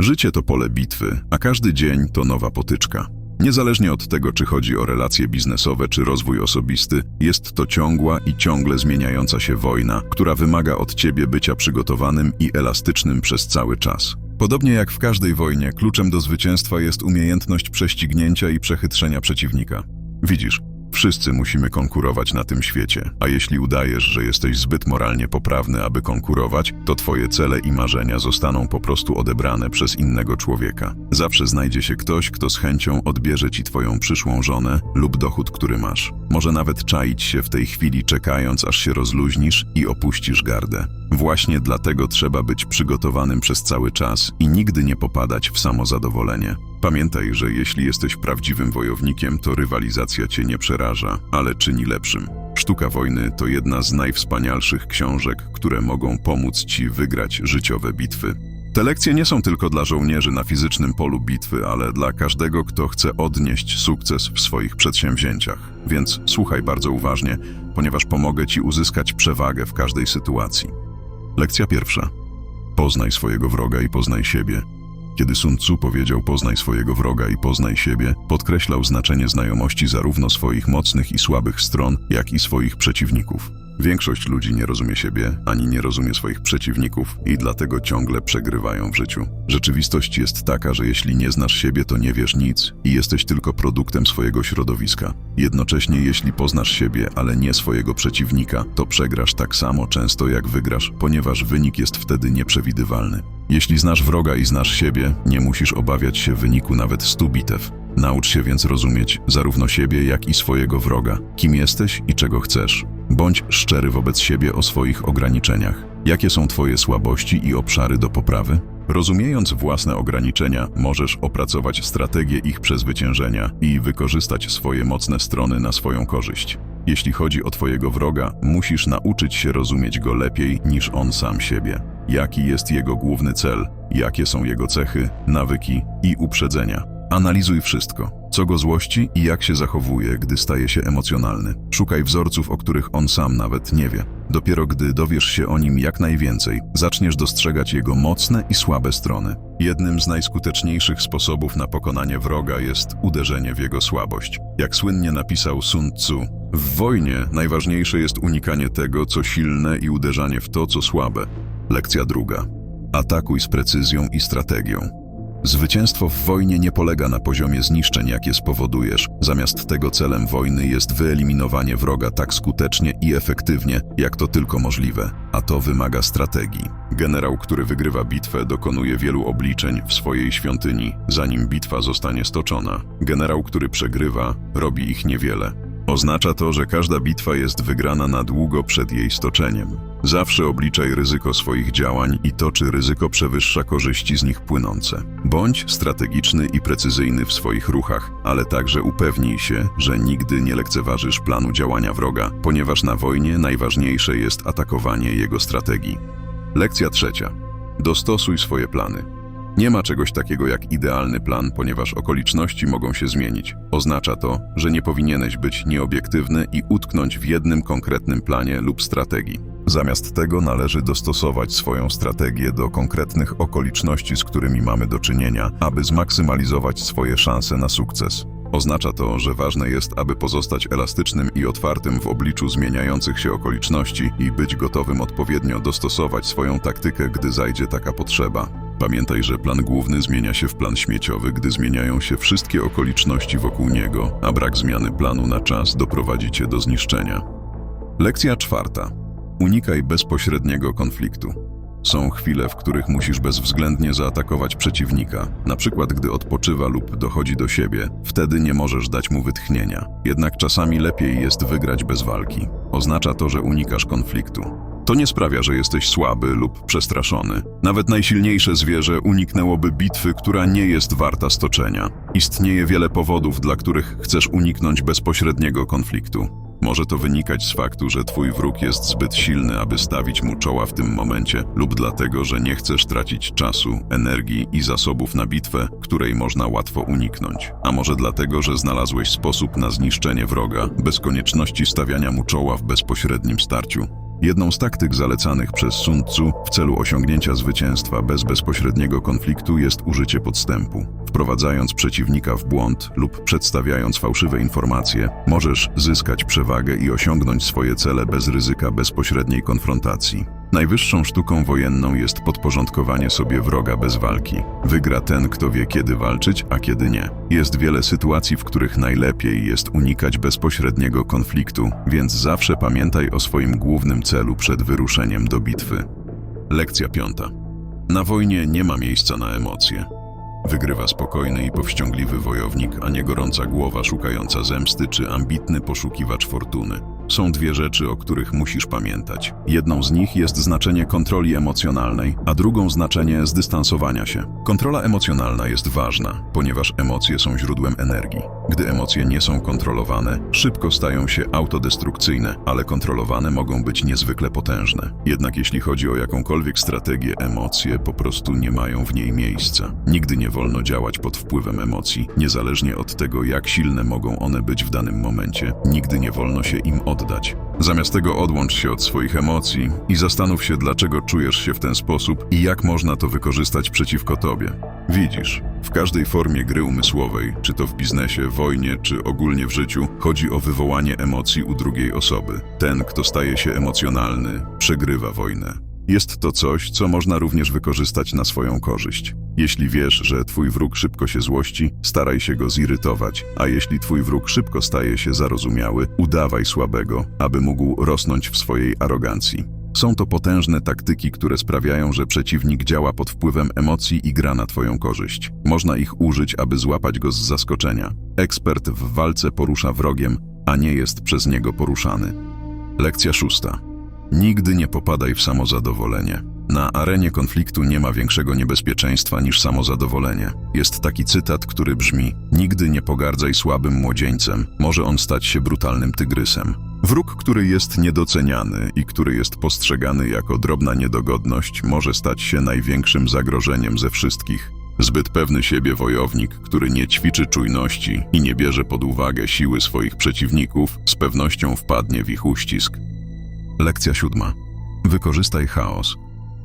Życie to pole bitwy, a każdy dzień to nowa potyczka. Niezależnie od tego, czy chodzi o relacje biznesowe czy rozwój osobisty, jest to ciągła i ciągle zmieniająca się wojna, która wymaga od ciebie bycia przygotowanym i elastycznym przez cały czas. Podobnie jak w każdej wojnie, kluczem do zwycięstwa jest umiejętność prześcignięcia i przechytrzenia przeciwnika. Widzisz, wszyscy musimy konkurować na tym świecie, a jeśli udajesz, że jesteś zbyt moralnie poprawny, aby konkurować, to twoje cele i marzenia zostaną po prostu odebrane przez innego człowieka. Zawsze znajdzie się ktoś, kto z chęcią odbierze ci twoją przyszłą żonę lub dochód, który masz. Może nawet czaić się w tej chwili, czekając, aż się rozluźnisz i opuścisz gardę. Właśnie dlatego trzeba być przygotowanym przez cały czas i nigdy nie popadać w samozadowolenie. Pamiętaj, że jeśli jesteś prawdziwym wojownikiem, to rywalizacja cię nie przeraża, ale czyni lepszym. Sztuka wojny to jedna z najwspanialszych książek, które mogą pomóc ci wygrać życiowe bitwy. Te lekcje nie są tylko dla żołnierzy na fizycznym polu bitwy, ale dla każdego, kto chce odnieść sukces w swoich przedsięwzięciach. Więc słuchaj bardzo uważnie, ponieważ pomogę ci uzyskać przewagę w każdej sytuacji. Lekcja pierwsza. Poznaj swojego wroga i poznaj siebie. Kiedy Sun Tzu powiedział poznaj swojego wroga i poznaj siebie, podkreślał znaczenie znajomości zarówno swoich mocnych i słabych stron, jak i swoich przeciwników. Większość ludzi nie rozumie siebie, ani nie rozumie swoich przeciwników i dlatego ciągle przegrywają w życiu. Rzeczywistość jest taka, że jeśli nie znasz siebie, to nie wiesz nic i jesteś tylko produktem swojego środowiska. Jednocześnie, jeśli poznasz siebie, ale nie swojego przeciwnika, to przegrasz tak samo często jak wygrasz, ponieważ wynik jest wtedy nieprzewidywalny. Jeśli znasz wroga i znasz siebie, nie musisz obawiać się wyniku nawet stu bitew. Naucz się więc rozumieć zarówno siebie, jak i swojego wroga, kim jesteś i czego chcesz. Bądź szczery wobec siebie o swoich ograniczeniach. Jakie są Twoje słabości i obszary do poprawy? Rozumiejąc własne ograniczenia, możesz opracować strategię ich przezwyciężenia i wykorzystać swoje mocne strony na swoją korzyść. Jeśli chodzi o Twojego wroga, musisz nauczyć się rozumieć go lepiej niż on sam siebie. Jaki jest jego główny cel, jakie są jego cechy, nawyki i uprzedzenia. Analizuj wszystko, co go złości i jak się zachowuje, gdy staje się emocjonalny. Szukaj wzorców, o których on sam nawet nie wie. Dopiero gdy dowiesz się o nim jak najwięcej, zaczniesz dostrzegać jego mocne i słabe strony. Jednym z najskuteczniejszych sposobów na pokonanie wroga jest uderzenie w jego słabość. Jak słynnie napisał Sun Tzu, w wojnie najważniejsze jest unikanie tego, co silne i uderzanie w to, co słabe. Lekcja druga. Atakuj z precyzją i strategią. Zwycięstwo w wojnie nie polega na poziomie zniszczeń, jakie spowodujesz. Zamiast tego celem wojny jest wyeliminowanie wroga tak skutecznie i efektywnie, jak to tylko możliwe, a to wymaga strategii. Generał, który wygrywa bitwę, dokonuje wielu obliczeń w swojej świątyni, zanim bitwa zostanie stoczona. Generał, który przegrywa, robi ich niewiele. Oznacza to, że każda bitwa jest wygrana na długo przed jej stoczeniem. Zawsze obliczaj ryzyko swoich działań i to, czy ryzyko przewyższa korzyści z nich płynące. Bądź strategiczny i precyzyjny w swoich ruchach, ale także upewnij się, że nigdy nie lekceważysz planu działania wroga, ponieważ na wojnie najważniejsze jest atakowanie jego strategii. Lekcja trzecia. Dostosuj swoje plany. Nie ma czegoś takiego jak idealny plan, ponieważ okoliczności mogą się zmienić. Oznacza to, że nie powinieneś być nieobiektywny i utknąć w jednym konkretnym planie lub strategii. Zamiast tego należy dostosować swoją strategię do konkretnych okoliczności, z którymi mamy do czynienia, aby zmaksymalizować swoje szanse na sukces. Oznacza to, że ważne jest, aby pozostać elastycznym i otwartym w obliczu zmieniających się okoliczności i być gotowym odpowiednio dostosować swoją taktykę, gdy zajdzie taka potrzeba. Pamiętaj, że plan główny zmienia się w plan śmieciowy, gdy zmieniają się wszystkie okoliczności wokół niego, a brak zmiany planu na czas doprowadzi cię do zniszczenia. Lekcja czwarta. Unikaj bezpośredniego konfliktu. Są chwile, w których musisz bezwzględnie zaatakować przeciwnika, na przykład gdy odpoczywa lub dochodzi do siebie, wtedy nie możesz dać mu wytchnienia. Jednak czasami lepiej jest wygrać bez walki. Oznacza to, że unikasz konfliktu. To nie sprawia, że jesteś słaby lub przestraszony. Nawet najsilniejsze zwierzę uniknęłoby bitwy, która nie jest warta stoczenia. Istnieje wiele powodów, dla których chcesz uniknąć bezpośredniego konfliktu. Może to wynikać z faktu, że twój wróg jest zbyt silny, aby stawić mu czoła w tym momencie, lub dlatego, że nie chcesz tracić czasu, energii i zasobów na bitwę, której można łatwo uniknąć. A może dlatego, że znalazłeś sposób na zniszczenie wroga, bez konieczności stawiania mu czoła w bezpośrednim starciu. Jedną z taktyk zalecanych przez Sun Tzu w celu osiągnięcia zwycięstwa bez bezpośredniego konfliktu jest użycie podstępu. Wprowadzając przeciwnika w błąd lub przedstawiając fałszywe informacje, możesz zyskać przewagę i osiągnąć swoje cele bez ryzyka bezpośredniej konfrontacji. Najwyższą sztuką wojenną jest podporządkowanie sobie wroga bez walki. Wygra ten, kto wie kiedy walczyć, a kiedy nie. Jest wiele sytuacji, w których najlepiej jest unikać bezpośredniego konfliktu, więc zawsze pamiętaj o swoim głównym celu przed wyruszeniem do bitwy. Lekcja piąta. Na wojnie nie ma miejsca na emocje. Wygrywa spokojny i powściągliwy wojownik, a nie gorąca głowa szukająca zemsty czy ambitny poszukiwacz fortuny. Są dwie rzeczy, o których musisz pamiętać. Jedną z nich jest znaczenie kontroli emocjonalnej, a drugą znaczenie zdystansowania się. Kontrola emocjonalna jest ważna, ponieważ emocje są źródłem energii. Gdy emocje nie są kontrolowane, szybko stają się autodestrukcyjne, ale kontrolowane mogą być niezwykle potężne. Jednak jeśli chodzi o jakąkolwiek strategię, emocje po prostu nie mają w niej miejsca. Nigdy nie wolno działać pod wpływem emocji, niezależnie od tego, jak silne mogą one być w danym momencie. Nigdy nie wolno się im oddać. Zamiast tego odłącz się od swoich emocji i zastanów się, dlaczego czujesz się w ten sposób i jak można to wykorzystać przeciwko tobie. Widzisz, w każdej formie gry umysłowej, czy to w biznesie, wojnie, czy ogólnie w życiu, chodzi o wywołanie emocji u drugiej osoby. Ten, kto staje się emocjonalny, przegrywa wojnę. Jest to coś, co można również wykorzystać na swoją korzyść. Jeśli wiesz, że twój wróg szybko się złości, staraj się go zirytować, a jeśli twój wróg szybko staje się zarozumiały, udawaj słabego, aby mógł rosnąć w swojej arogancji. Są to potężne taktyki, które sprawiają, że przeciwnik działa pod wpływem emocji i gra na twoją korzyść. Można ich użyć, aby złapać go z zaskoczenia. Ekspert w walce porusza wrogiem, a nie jest przez niego poruszany. Lekcja szósta. Nigdy nie popadaj w samozadowolenie. Na arenie konfliktu nie ma większego niebezpieczeństwa niż samozadowolenie. Jest taki cytat, który brzmi: Nigdy nie pogardzaj słabym młodzieńcem, może on stać się brutalnym tygrysem. Wróg, który jest niedoceniany i który jest postrzegany jako drobna niedogodność, może stać się największym zagrożeniem ze wszystkich. Zbyt pewny siebie wojownik, który nie ćwiczy czujności i nie bierze pod uwagę siły swoich przeciwników, z pewnością wpadnie w ich uścisk. Lekcja siódma. Wykorzystaj chaos.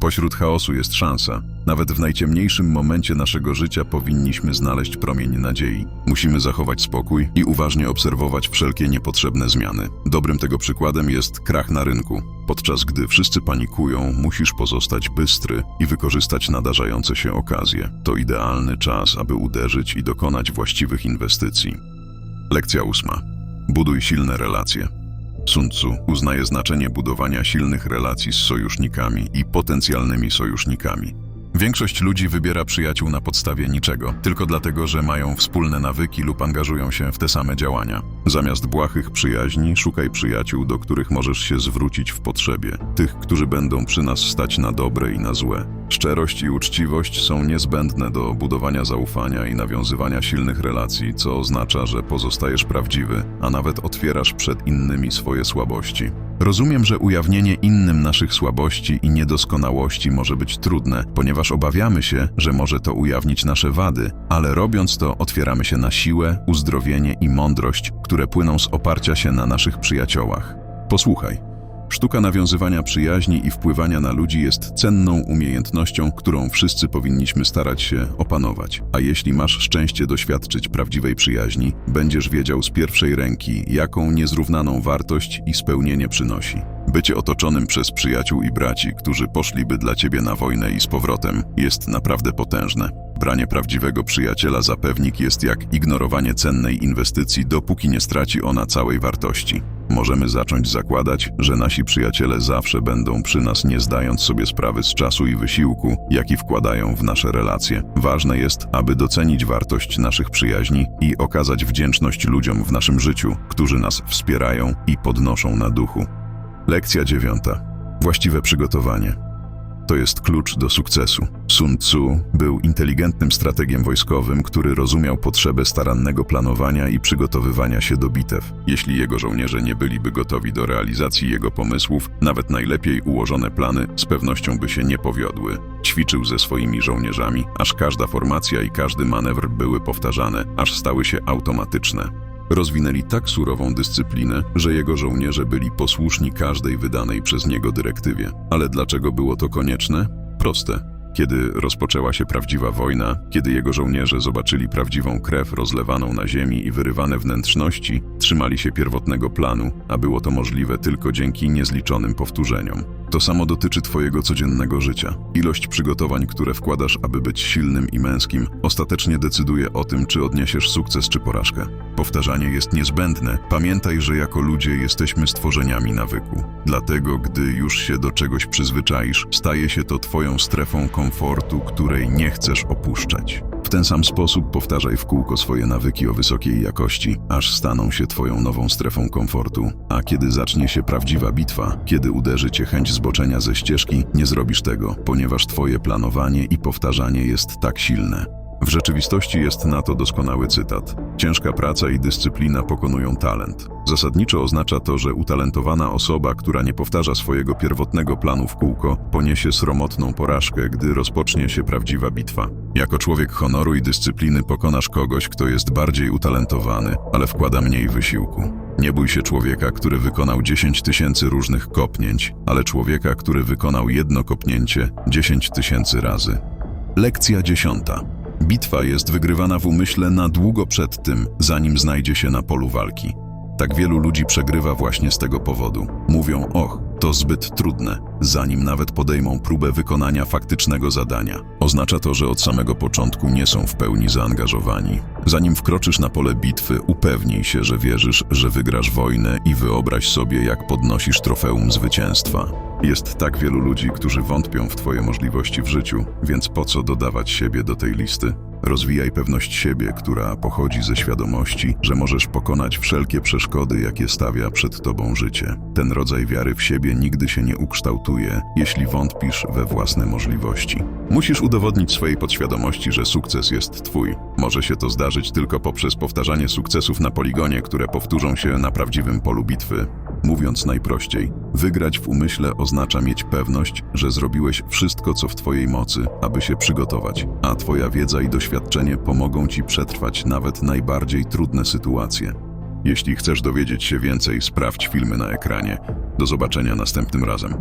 Pośród chaosu jest szansa. Nawet w najciemniejszym momencie naszego życia powinniśmy znaleźć promień nadziei. Musimy zachować spokój i uważnie obserwować wszelkie niepotrzebne zmiany. Dobrym tego przykładem jest krach na rynku. Podczas gdy wszyscy panikują, musisz pozostać bystry i wykorzystać nadarzające się okazje. To idealny czas, aby uderzyć i dokonać właściwych inwestycji. Lekcja ósma. Buduj silne relacje. Sun Tzu uznaje znaczenie budowania silnych relacji z sojusznikami i potencjalnymi sojusznikami. Większość ludzi wybiera przyjaciół na podstawie niczego, tylko dlatego, że mają wspólne nawyki lub angażują się w te same działania. Zamiast błahych przyjaźni, szukaj przyjaciół, do których możesz się zwrócić w potrzebie. Tych, którzy będą przy nas stać na dobre i na złe. Szczerość i uczciwość są niezbędne do budowania zaufania i nawiązywania silnych relacji, co oznacza, że pozostajesz prawdziwy, a nawet otwierasz przed innymi swoje słabości. Rozumiem, że ujawnienie innym naszych słabości i niedoskonałości może być trudne, ponieważ obawiamy się, że może to ujawnić nasze wady, ale robiąc to otwieramy się na siłę, uzdrowienie i mądrość, które płyną z oparcia się na naszych przyjaciołach. Posłuchaj. Sztuka nawiązywania przyjaźni i wpływania na ludzi jest cenną umiejętnością, którą wszyscy powinniśmy starać się opanować. A jeśli masz szczęście doświadczyć prawdziwej przyjaźni, będziesz wiedział z pierwszej ręki, jaką niezrównaną wartość i spełnienie przynosi. Bycie otoczonym przez przyjaciół i braci, którzy poszliby dla ciebie na wojnę i z powrotem, jest naprawdę potężne. Branie prawdziwego przyjaciela za pewnik jest jak ignorowanie cennej inwestycji, dopóki nie straci ona całej wartości. Możemy zacząć zakładać, że nasi przyjaciele zawsze będą przy nas, nie zdając sobie sprawy z czasu i wysiłku, jaki wkładają w nasze relacje. Ważne jest, aby docenić wartość naszych przyjaźni i okazać wdzięczność ludziom w naszym życiu, którzy nas wspierają i podnoszą na duchu. Lekcja dziewiąta. Właściwe przygotowanie. To jest klucz do sukcesu. Sun Tzu był inteligentnym strategiem wojskowym, który rozumiał potrzebę starannego planowania i przygotowywania się do bitew. Jeśli jego żołnierze nie byliby gotowi do realizacji jego pomysłów, nawet najlepiej ułożone plany z pewnością by się nie powiodły. Ćwiczył ze swoimi żołnierzami, aż każda formacja i każdy manewr były powtarzane, aż stały się automatyczne. Rozwinęli tak surową dyscyplinę, że jego żołnierze byli posłuszni każdej wydanej przez niego dyrektywie. Ale dlaczego było to konieczne? Proste. Kiedy rozpoczęła się prawdziwa wojna, kiedy jego żołnierze zobaczyli prawdziwą krew rozlewaną na ziemi i wyrywane wnętrzności, trzymali się pierwotnego planu, a było to możliwe tylko dzięki niezliczonym powtórzeniom. To samo dotyczy Twojego codziennego życia. Ilość przygotowań, które wkładasz, aby być silnym i męskim, ostatecznie decyduje o tym, czy odniesiesz sukces czy porażkę. Powtarzanie jest niezbędne. Pamiętaj, że jako ludzie jesteśmy stworzeniami nawyku. Dlatego, gdy już się do czegoś przyzwyczaisz, staje się to Twoją strefą komfortu, której nie chcesz opuszczać. W ten sam sposób powtarzaj w kółko swoje nawyki o wysokiej jakości, aż staną się Twoją nową strefą komfortu. A kiedy zacznie się prawdziwa bitwa, kiedy uderzy Cię chęć zboczenia ze ścieżki, nie zrobisz tego, ponieważ Twoje planowanie i powtarzanie jest tak silne. W rzeczywistości jest na to doskonały cytat. Ciężka praca i dyscyplina pokonują talent. Zasadniczo oznacza to, że utalentowana osoba, która nie powtarza swojego pierwotnego planu w kółko, poniesie sromotną porażkę, gdy rozpocznie się prawdziwa bitwa. Jako człowiek honoru i dyscypliny pokonasz kogoś, kto jest bardziej utalentowany, ale wkłada mniej wysiłku. Nie bój się człowieka, który wykonał 10 tysięcy różnych kopnięć, ale człowieka, który wykonał jedno kopnięcie 10 tysięcy razy. Lekcja dziesiąta. Bitwa jest wygrywana w umyśle na długo przed tym, zanim znajdzie się na polu walki. Tak wielu ludzi przegrywa właśnie z tego powodu. Mówią, och, to zbyt trudne, zanim nawet podejmą próbę wykonania faktycznego zadania. Oznacza to, że od samego początku nie są w pełni zaangażowani. Zanim wkroczysz na pole bitwy, upewnij się, że wierzysz, że wygrasz wojnę i wyobraź sobie, jak podnosisz trofeum zwycięstwa. Jest tak wielu ludzi, którzy wątpią w Twoje możliwości w życiu, więc po co dodawać siebie do tej listy? Rozwijaj pewność siebie, która pochodzi ze świadomości, że możesz pokonać wszelkie przeszkody, jakie stawia przed tobą życie. Ten rodzaj wiary w siebie nigdy się nie ukształtuje, jeśli wątpisz we własne możliwości. Musisz udowodnić swojej podświadomości, że sukces jest twój. Może się to zdarzyć tylko poprzez powtarzanie sukcesów na poligonie, które powtórzą się na prawdziwym polu bitwy. Mówiąc najprościej, wygrać w umyśle oznacza mieć pewność, że zrobiłeś wszystko, co w Twojej mocy, aby się przygotować, a Twoja wiedza i doświadczenie pomogą Ci przetrwać nawet najbardziej trudne sytuacje. Jeśli chcesz dowiedzieć się więcej, sprawdź filmy na ekranie. Do zobaczenia następnym razem.